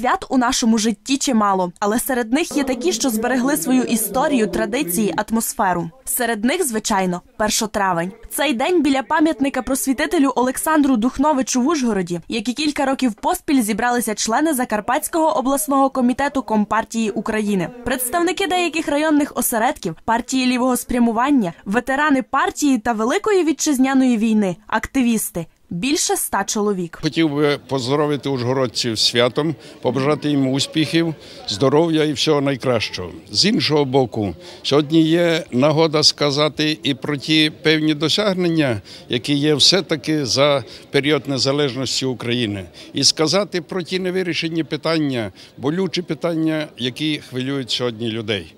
Свят у нашому житті чимало, але серед них є такі, що зберегли свою історію, традиції, атмосферу. Серед них, звичайно, першотравень. Цей день біля пам'ятника просвітителю Олександру Духновичу в Ужгороді, як і кілька років поспіль зібралися члени Закарпатського обласного комітету Компартії України, представники деяких районних осередків, партії лівого спрямування, ветерани партії та Великої вітчизняної війни, активісти. Більше ста чоловік. Хотів би поздоровити ужгородців святом, побажати їм успіхів, здоров'я і всього найкращого. З іншого боку, сьогодні є нагода сказати і про ті певні досягнення, які є все-таки за період незалежності України, і сказати про ті невирішені питання, болючі питання, які хвилюють сьогодні людей.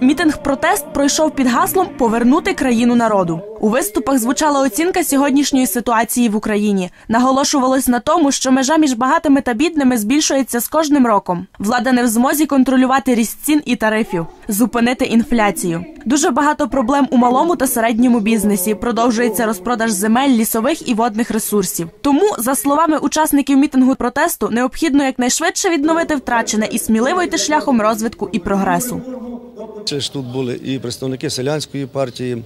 Мітинг протест пройшов під гаслом Повернути країну народу. У виступах звучала оцінка сьогоднішньої ситуації в Україні. Наголошувалось на тому, що межа між багатими та бідними збільшується з кожним роком. Влада не в змозі контролювати ріст цін і тарифів, зупинити інфляцію. Дуже багато проблем у малому та середньому бізнесі. Продовжується розпродаж земель, лісових і водних ресурсів. Тому, за словами учасників мітингу протесту, необхідно якнайшвидше відновити втрачене і сміливо йти шляхом розвитку і прогресу. Це ж тут були і представники селянської партії,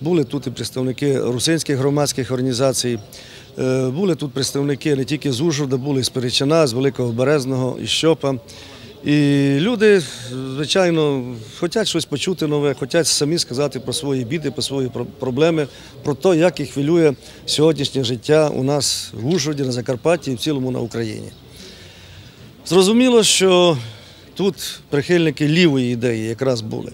були тут і представники русинських громадських організацій, е, були тут представники не тільки з Ужгорода, були з Перечина, з Великого Березного, і Щопа. І люди, звичайно, хочуть щось почути нове, хочуть самі сказати про свої біди, про свої проблеми, про те, як їх хвилює сьогоднішнє життя у нас в Ужгороді, на Закарпатті і в цілому на Україні. Зрозуміло, що тут прихильники лівої ідеї якраз були,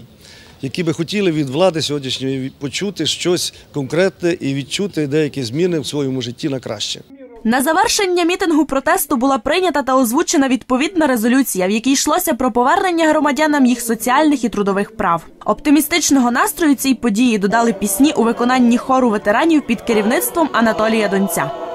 які би хотіли від влади сьогоднішньої почути щось конкретне і відчути деякі зміни в своєму житті на краще. На завершення мітингу протесту була прийнята та озвучена відповідна резолюція, в якій йшлося про повернення громадянам їх соціальних і трудових прав. Оптимістичного настрою цій події додали пісні у виконанні хору ветеранів під керівництвом Анатолія Донця.